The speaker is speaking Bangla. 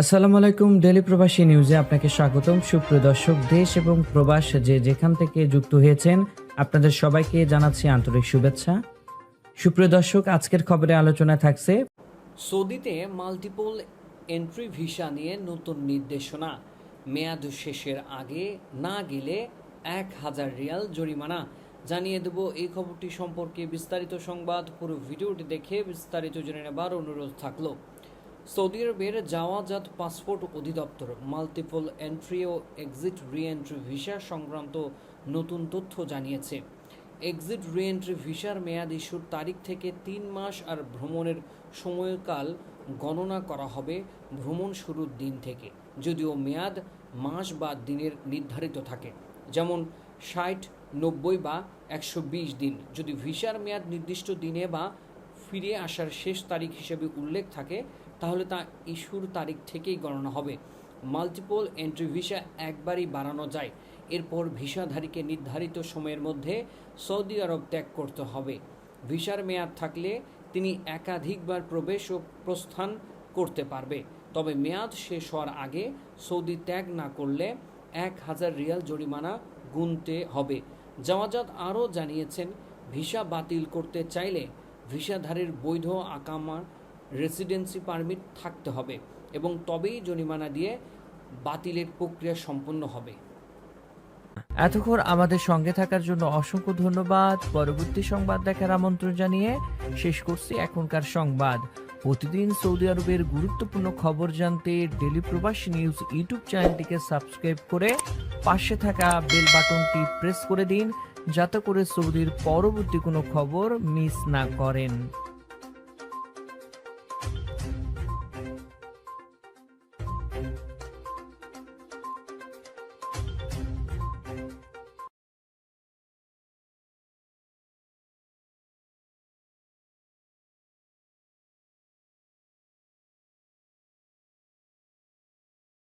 আসসালামু আলাইকুম ডেলি প্রবাসী নিউজে আপনাকে স্বাগতম। সুপ্রিয় দর্শক, দেশ এবং প্রবাস যে যেখান থেকে যুক্ত হয়েছেন, আপনাদের সবাইকে জানাচ্ছি আন্তরিক শুভেচ্ছা। সুপ্রিয় দর্শক, আজকের খবরে আলোচনা থাকছে, সৌদিতে মাল্টিপল এন্ট্রি ভিসা নিয়ে নতুন নির্দেশনা। মেয়াদ শেষের আগে না গেলে এক হাজার রিয়াল জরিমানা। জানিয়ে দেব এই খবরটি সম্পর্কে বিস্তারিত সংবাদ। পুরো ভিডিওটি দেখে বিস্তারিত জেনে নেবার অনুরোধ থাকল। সৌদি আরবের যাওয়াজাত পাসপোর্ট অধিদপ্তর, মাল্টিপল এন্ট্রি ও এক্সিট রি এন্ট্রি ভিসা সংক্রান্ত নতুন তথ্য জানিয়েছে। এক্সিট রিএন্ট্রি ভিসার মেয়াদ ইস্যুর তারিখ থেকে তিন মাস আর ভ্রমণের সময়কাল গণনা করা হবে ভ্রমণ শুরুর দিন থেকে, যদিও মেয়াদ মাস বা দিনের নির্ধারিত থাকে। যেমন ষাট, নব্বই বা একশো বিশ দিন, যদি ভিসার মেয়াদ নির্দিষ্ট দিনে বা ফিরে আসার শেষ তারিখ হিসেবে উল্লেখ থাকে তাহলে তা ইস্যুর তারিখ থেকেই গণনা হবে। মাল্টিপল এন্ট্রি ভিসা একবারই বাড়ানো যায়। এরপর ভিসাধারীকে নির্ধারিত সময়ের মধ্যে সৌদি আরব ত্যাগ করতে হবে। ভিসার মেয়াদ থাকলে তিনি একাধিকবার প্রবেশ ও প্রস্থান করতে পারবে। তবে মেয়াদ শেষ হওয়ার আগে সৌদি ত্যাগ না করলে এক হাজার রিয়াল জরিমানা গুনতে হবে। জাওয়াজাত আরও জানিয়েছেন, ভিসা বাতিল করতে চাইলে ভিসাধারীর বৈধ আকামা রেসিডেন্সি পারমিট থাকতে হবে এবং তবেই জরিমানা দিয়ে বাতিলের প্রক্রিয়া সম্পন্ন হবে। এতক্ষণ আমাদের সঙ্গে থাকার জন্য অসংখ্য ধন্যবাদ। পরবর্তী সংবাদ দেখার আমন্ত্রণ জানিয়ে শেষ করছি এখনকার সংবাদ। প্রতিদিন সৌদি আরবের গুরুত্বপূর্ণ খবর জানতে ডেলি প্রবাসী নিউজ ইউটিউব চ্যানেলটিকে সাবস্ক্রাইব করে পাশে থাকা বেল বাটনটি প্রেস করে দিন, যাতে করে সৌদির পরবর্তী কোনো খবর মিস না করেন।